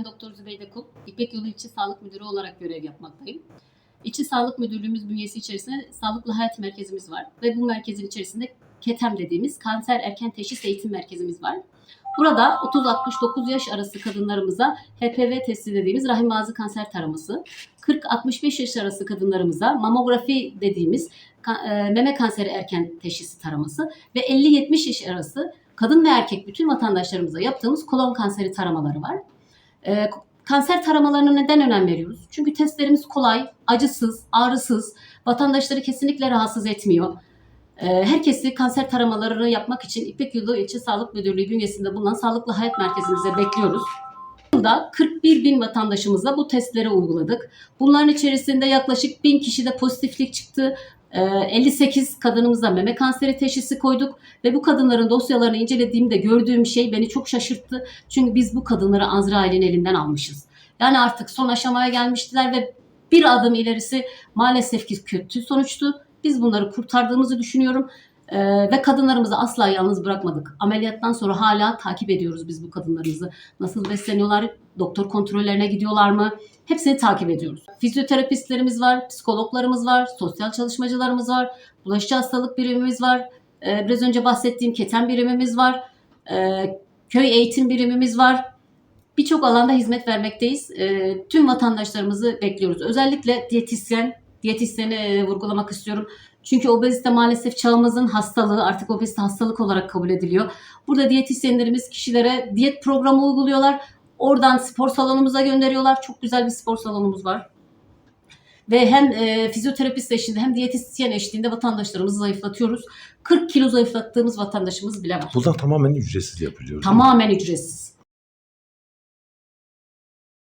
Ben Doktor Zübeyde Kul, İpek Yolu İlçe Sağlık Müdürü olarak görev yapmaktayım. İlçe Sağlık Müdürlüğümüz bünyesi içerisinde Sağlıklı Hayat Merkezimiz var ve bu merkezin içerisinde KETEM dediğimiz Kanser Erken Teşhis Eğitim Merkezimiz var. Burada 30-69 yaş arası kadınlarımıza HPV testi dediğimiz rahim ağzı kanser taraması, 40-65 yaş arası kadınlarımıza mamografi dediğimiz e, meme kanseri erken teşhisi taraması ve 50-70 yaş arası kadın ve erkek bütün vatandaşlarımıza yaptığımız kolon kanseri taramaları var. Ee, kanser taramalarına neden önem veriyoruz? Çünkü testlerimiz kolay, acısız, ağrısız, vatandaşları kesinlikle rahatsız etmiyor. Ee, herkesi kanser taramalarını yapmak için İpek Yolu İlçe Sağlık Müdürlüğü bünyesinde bulunan Sağlıklı Hayat Merkezimize bekliyoruz. Yılda 41 bin vatandaşımıza bu testleri uyguladık. Bunların içerisinde yaklaşık 1000 kişide pozitiflik çıktı. Ee, 58 kadınımıza meme kanseri teşhisi koyduk ve bu kadınların dosyalarını incelediğimde gördüğüm şey beni çok şaşırttı. Çünkü biz bu kadınları Azrail'in elinden almışız. Yani artık son aşamaya gelmiştiler ve bir adım ilerisi maalesef ki kötü sonuçtu. Biz bunları kurtardığımızı düşünüyorum. Ee, ve kadınlarımızı asla yalnız bırakmadık. Ameliyattan sonra hala takip ediyoruz biz bu kadınlarımızı. Nasıl besleniyorlar, doktor kontrollerine gidiyorlar mı? Hepsini takip ediyoruz. Fizyoterapistlerimiz var, psikologlarımız var, sosyal çalışmacılarımız var, bulaşıcı hastalık birimimiz var. Ee, biraz önce bahsettiğim keten birimimiz var. Ee, köy eğitim birimimiz var. Birçok alanda hizmet vermekteyiz. Ee, tüm vatandaşlarımızı bekliyoruz. Özellikle diyetisyen, diyetisyeni e, vurgulamak istiyorum. Çünkü obezite maalesef çağımızın hastalığı, artık obezite hastalık olarak kabul ediliyor. Burada diyetisyenlerimiz kişilere diyet programı uyguluyorlar. Oradan spor salonumuza gönderiyorlar. Çok güzel bir spor salonumuz var. Ve hem e, fizyoterapist eşliğinde hem diyetisyen eşliğinde vatandaşlarımızı zayıflatıyoruz. 40 kilo zayıflattığımız vatandaşımız bile var. Bunlar tamamen ücretsiz yapılıyor. Tamamen ücretsiz.